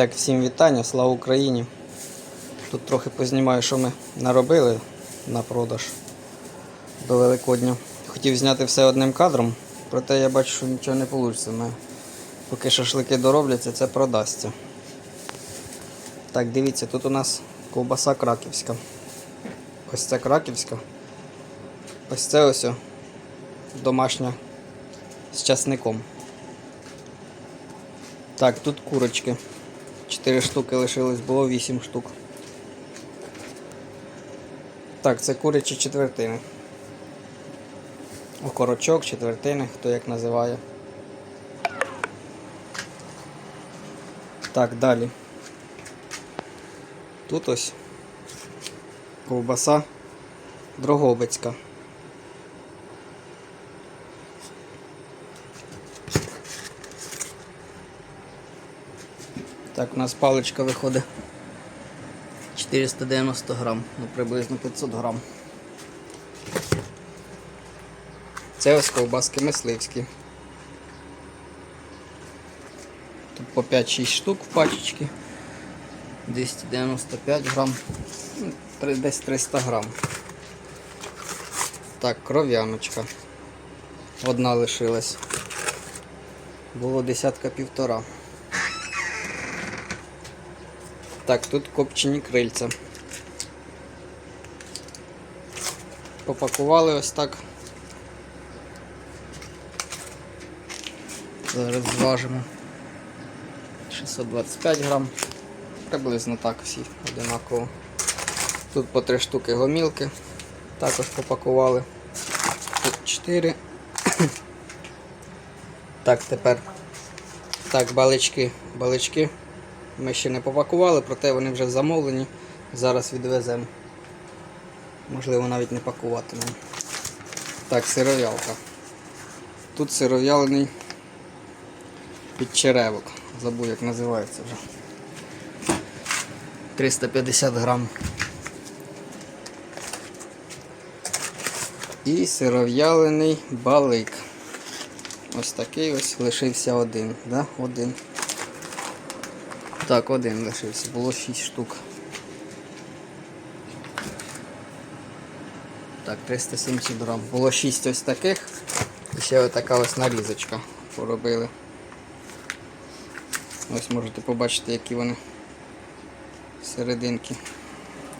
Так, всім вітання, слава Україні. Тут трохи познімаю, що ми наробили на продаж до Великодня. Хотів зняти все одним кадром, проте я бачу, що нічого не вийде. Ми, поки шашлики доробляться, це продасться. Так, дивіться, тут у нас ковбаса краківська. Ось це краківська. Ось це ось домашня з часником. Так, тут курочки. 4 штуки лишилось, було 8 штук. Так, це курячі четвертини. Окорочок, четвертини, хто як називає. Так, далі. Тут ось ковбаса Дрогобицька. Так, у нас паличка виходить 490 грам, ну приблизно 500 грам. Це ось ковбаски мисливські. Тут по 5-6 штук в пачечці. 295 грам. Ну, Десь 300 грам. Так, кров'яночка. Одна лишилась. Було десятка півтора. Так, тут копчені крильця. Попакували ось так. Зараз зважимо. 625 грам. Приблизно так всі одинаково. Тут по три штуки гомілки. Також попакували. Тут 4. Так, тепер. Так, балички. Балички. Ми ще не попакували, проте вони вже замовлені. Зараз відвеземо. Можливо, навіть не пакуватимемо. Так, сиров'ялка. Тут сиров'ялений підчеревок. Забув, як називається вже. 350 грам. І сиров'ялений балик. Ось такий ось лишився один. Да? Один. Так, один лишився, було 6 штук. Так, 370 грам. Було 6 ось таких. І ще отака ось нарізочка поробили. Ось можете побачити, які вони серединки.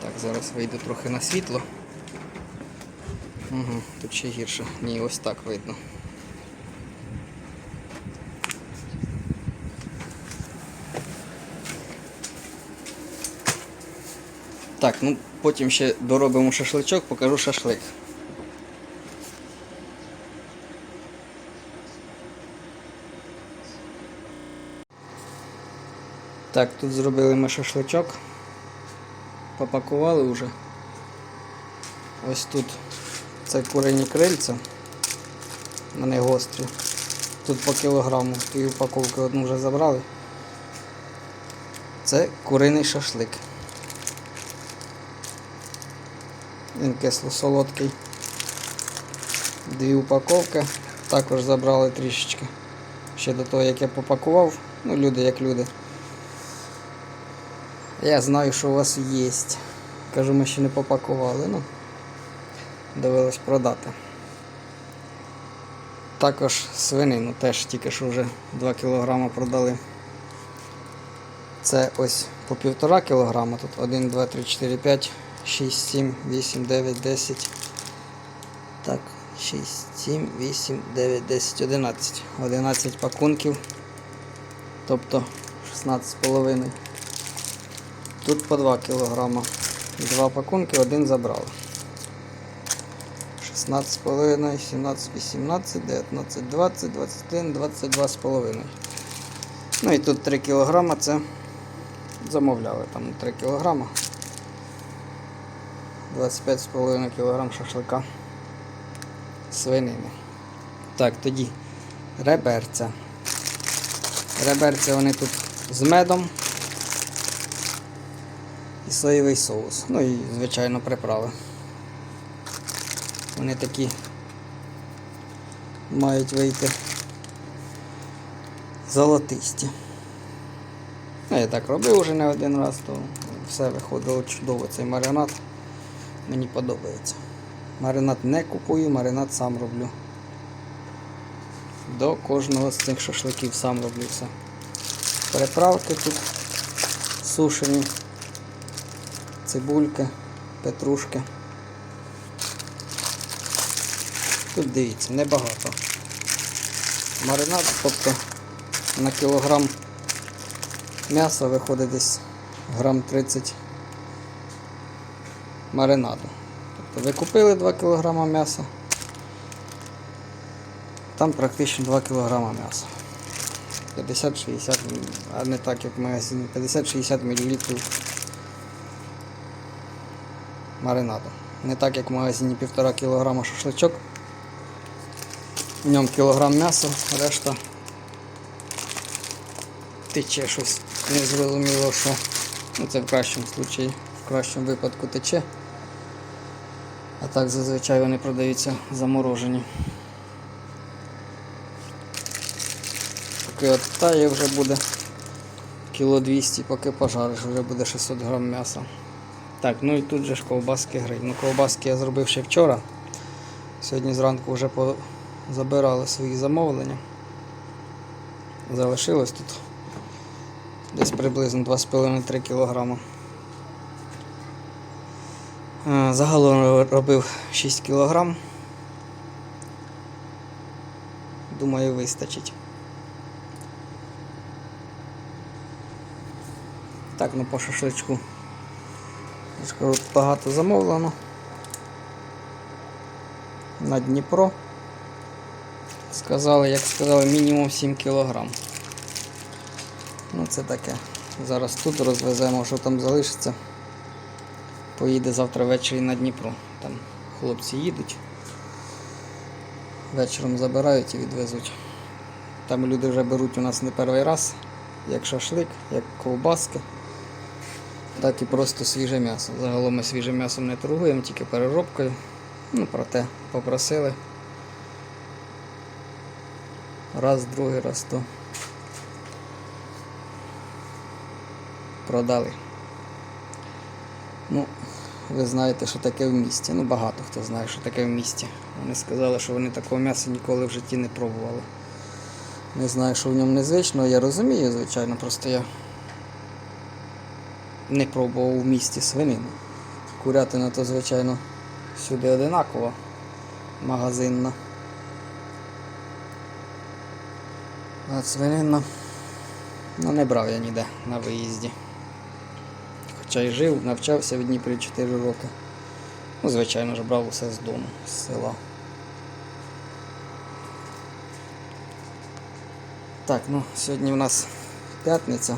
Так, зараз вийду трохи на світло. Угу, тут ще гірше. Ні, ось так видно. Так, ну потім ще доробимо шашличок, покажу шашлик. Так, тут зробили ми шашличок. Попакували вже. Ось тут це курені крильця. Вони гострі. Тут по кілограму дві упаковки одну вже забрали. Це куриний шашлик. Він кисло-солодкий. Дві упаковки. Також забрали трішечки. Ще до того, як я попакував. Ну, люди як люди. Я знаю, що у вас є. Кажу, ми ще не попакували, ну довелось продати. Також свинину теж тільки що вже 2 кг продали. Це ось по 1,5 кг. Тут 1, 2, 3, 4, 5, 6, 7, 8, 9, 10. Так, 6, 7, 8, 9, 10, 11. 11 пакунків. Тобто 16,5. Тут по 2 кг. Два пакунки, один забрали. 16,5, 17, 18, 19, 20, 21, 22,5. Ну і тут 3 кг це замовляли там 3 кг. 25,5 кг шашлика свинини. Так, тоді реберця. Реберця вони тут з медом і соєвий соус. Ну і, звичайно, приправи. Вони такі мають вийти золотисті. Ну, я так робив уже не один раз, то все виходило чудово. Цей маринад мені подобається. Маринад не купую, маринад сам роблю. До кожного з цих шашликів сам роблю все. Приправки тут сушені, цибульки, петрушки. Тут дивіться, небагато. Маринад, тобто на кілограм м'яса виходить десь грам 30 маринаду. Тобто ви купили 2 кг м'яса, там практично 2 кг м'яса. 50-60, а не так як в магазині, 50-60 мл маринаду. Не так як в магазині 1,5 кг шашличок. В ньому кілограм м'яса, решта тече щось незрозуміло, що. Ну це в кращому случаї, в кращому випадку тече. А так зазвичай вони продаються заморожені. Поки от тає вже буде кіло 200, поки пожариш, вже буде 600 грам м'яса. Так, ну і тут же ж ковбаски гриль. Ну ковбаски я зробив ще вчора. Сьогодні зранку вже забирали свої замовлення. Залишилось тут десь приблизно 2,5-3 кг. Е, Загалом робив 6 кг. Думаю, вистачить. Так, ну по шашличку. Я ж кажу, багато замовлено. На Дніпро. Сказали, як сказали, мінімум 7 кг. Ну це таке. Зараз тут розвеземо, що там залишиться. Поїде завтра ввечері на Дніпро. Там хлопці їдуть. Вечором забирають і відвезуть. Там люди вже беруть у нас не перший раз, як шашлик, як ковбаски, так і просто свіже м'ясо. Загалом ми свіжим м'ясом не торгуємо, тільки переробкою. Ну, проте попросили. Раз, другий раз то продали. Ви знаєте, що таке в місті. Ну, багато хто знає, що таке в місті. Вони сказали, що вони такого м'яса ніколи в житті не пробували. Не знаю, що в ньому незвично, я розумію, звичайно, просто я не пробував у місті свинину. Курятина то, звичайно, всюди одинакова, магазинна. А свинина, ну не брав я ніде на виїзді. Хоча й жив, навчався в Дніпрі 4 роки. Ну, звичайно ж, брав усе з дому, з села. Так, ну, сьогодні в нас п'ятниця.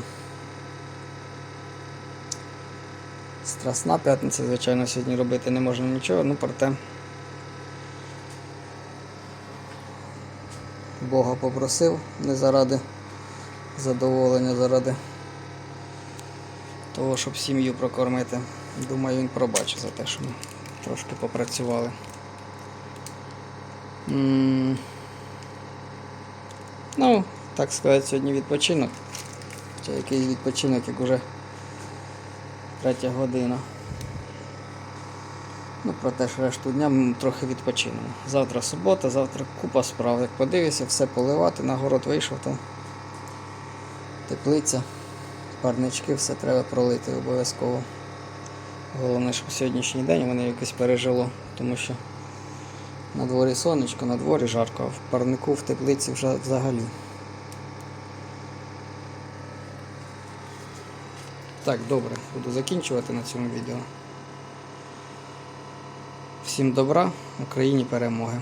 Страсна п'ятниця, звичайно, сьогодні робити не можна нічого, ну проте Бога попросив не заради задоволення, заради того, щоб сім'ю прокормити. Думаю, він пробачить за те, що ми трошки попрацювали. М, Ну, так сказати, сьогодні відпочинок. Хоча якийсь відпочинок, як уже третя година. Ну, проте ж решту дня ми трохи відпочинемо. Завтра субота, завтра купа справ. Як подивишся, все поливати, на город вийшов, то теплиця, парнички, все треба пролити обов'язково. Головне, щоб сьогоднішній день вони якось пережило, тому що на дворі сонечко, на дворі жарко, а в парнику в теплиці вже взагалі. Так, добре, буду закінчувати на цьому відео. Всім добра, Україні перемоги.